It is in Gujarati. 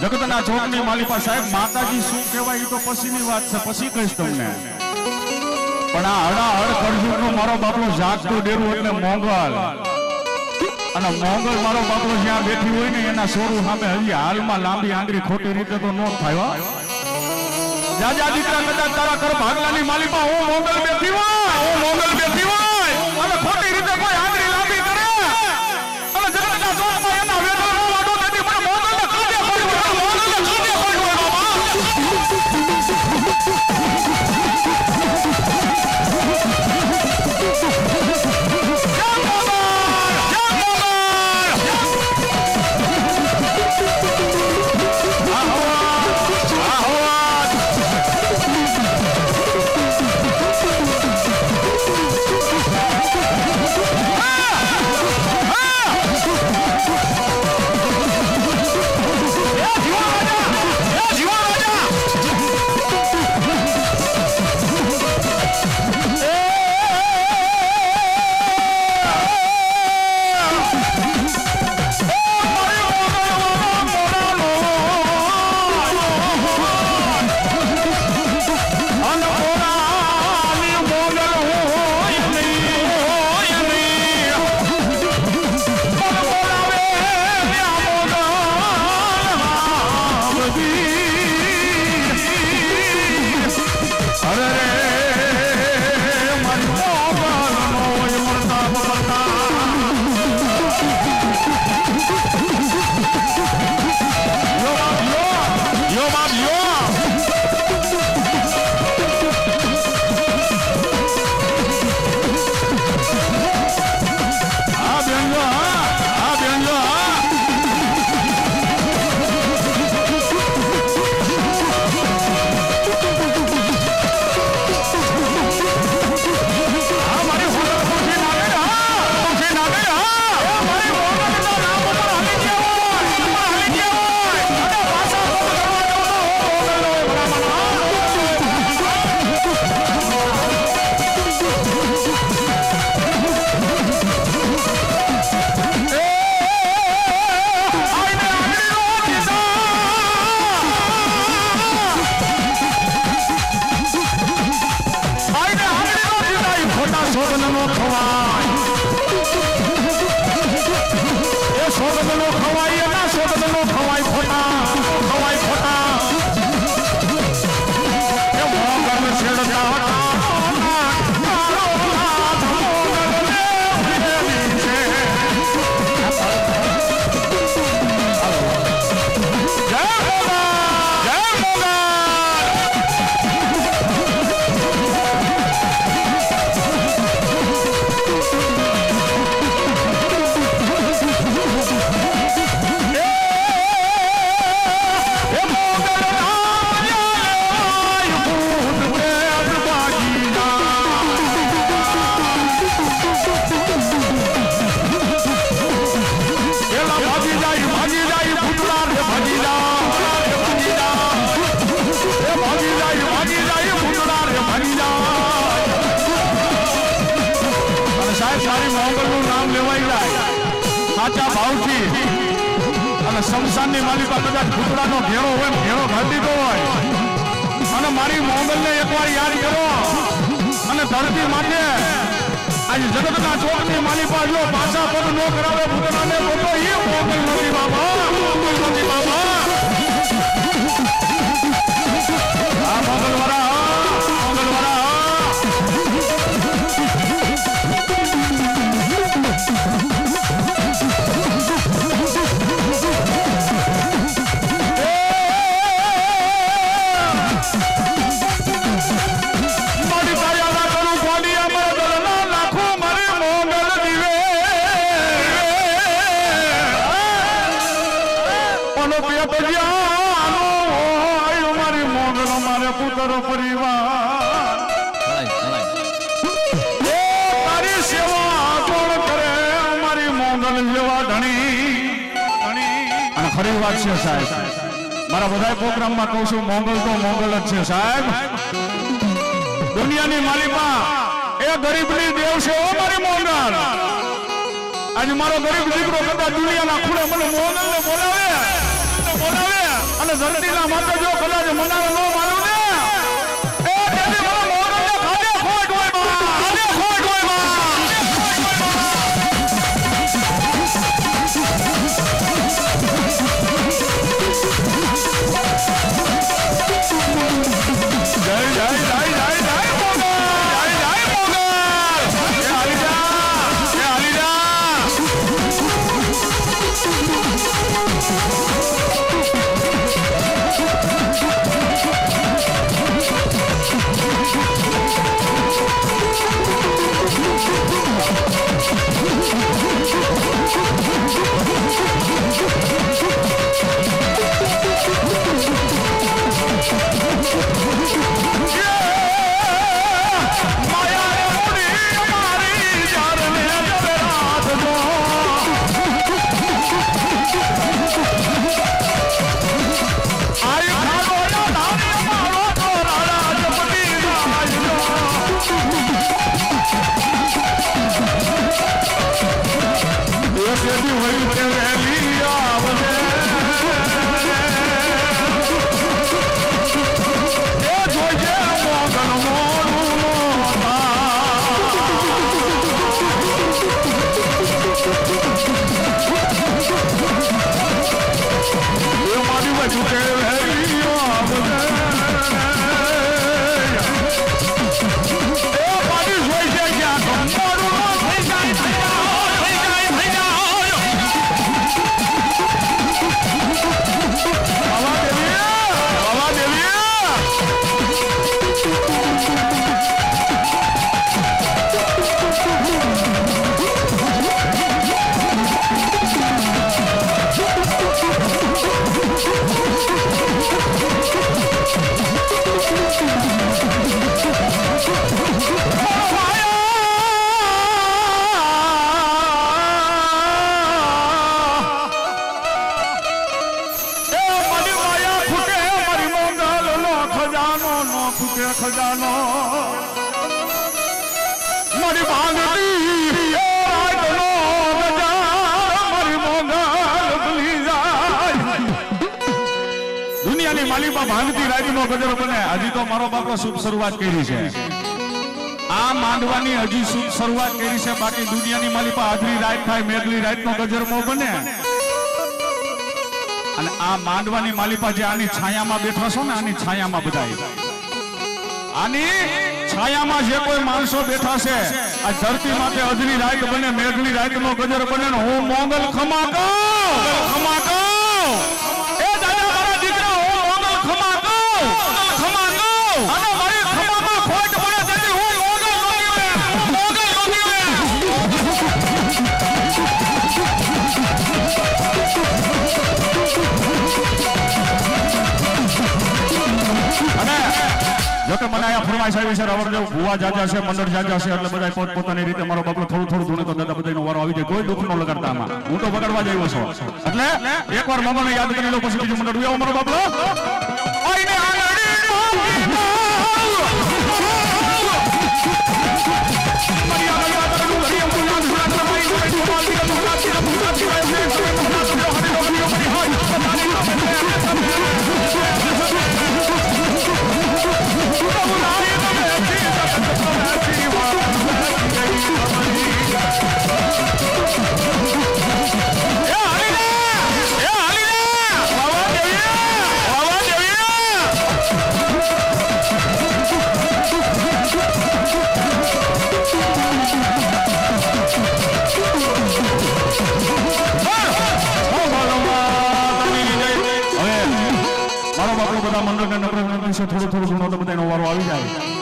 જગતના ચોકની માલિપા સાહેબ, માતાજી શું કહેવાય એ તો પછીની વાત છે, પછી કહીશ તમને. પણ આ હડા હડ મારો બાપલો જાગતો ડેરું એટલે મોંગલ અને મોંગલ મારો બાપલો જ્યાં બેઠી હોય ને એના સોરું સામે હજી હાલમાં લાંબી આંગળી ખોટી રીતે તો ન થાય. જાજા દીકરા કદાચ તારા કર ભાગલાની માલિકા, હું મોંગલ બેઠી હોય, હું મોંગલ બેઠી હોય. અને ખોટી રીતે કોઈ のとは。ભાવથી અને શમશાનની માલિકા કદાચ ભૂતળાનો ઘેરો હોય ઘેરો ઘાટી દીધો હોય. અને મારી મોંગલને એકવાર યાદ કરો. અને ધરતી માટે આજે જગતના ચોકની માલિકા જો પાછા પર નો કરાવે તો મોંગલ બાબા નથી મારે પરિવાર. એ તારી સેવા કોણ કરે? મારી મોગલ જેવા ધણી. અને ખરી વાત છે સાહેબ. મારા બધા પ્રોગ્રામમાં કહું છું મોગલ તો મોગલ જ છે સાહેબ. દુનિયાની માલિકા એ ગરીબની દેવ છે ઓ મારી મોગલ આજે મારો ગરીબ દીકરો કદાચ દુનિયાના ખૂણે મને મોગલને બોલાવે. અને બોલાવે ધરતીના માતા જો કદાચ મનાવે ન માનું 一会儿一会 ખજાનો ફૂટે ખજાનો. મારી શુભ શરૂઆત કરી છે. આ માંડવાની હજી શુભ શરૂઆત કરી છે. બાકી દુનિયાની માલિકા હાજરી રાત થાય મેઘલી રાતનો ગજરમો બને. અને આ માંડવાની માલિપા જે આની છાયામાં બેઠા છો ને, આની છાયામાં બધા આની છાયામાં જે કોઈ માણસો બેઠા છે, આ ધરતી માટે અજની રાત બને, મેઘની રાતનો ગજર બને ને હું મોંગલ ખમાકો. ખમાકો. એ દાદા મારા દીકરા, હું મોંગલ ખમાકો. ખમાકો. જો કે મને અહીંયા ફરમાઈશ આવી છે રવર જેવું ભુવા જાજા છે, મંડળ જાજા છે, એટલે બધા પોત પોતાની રીતે મારો બાપલો થોડું થોડું ધૂણે તો દાદા બધાનો વારો આવી જાય. કોઈ દુઃખ ન લગાડતા આમાં. હું તો બગાડવા જ આવ્યો છું. એટલે એકવાર મગનને યાદ કરી લો પછી બીજું મંડળ. ઉયાવો મારો બાપલો. આઈને આંગળીનો આગળના પ્રશ્ન થોડો થોડો ઘણો તો બધાનો વારો આવી જાય.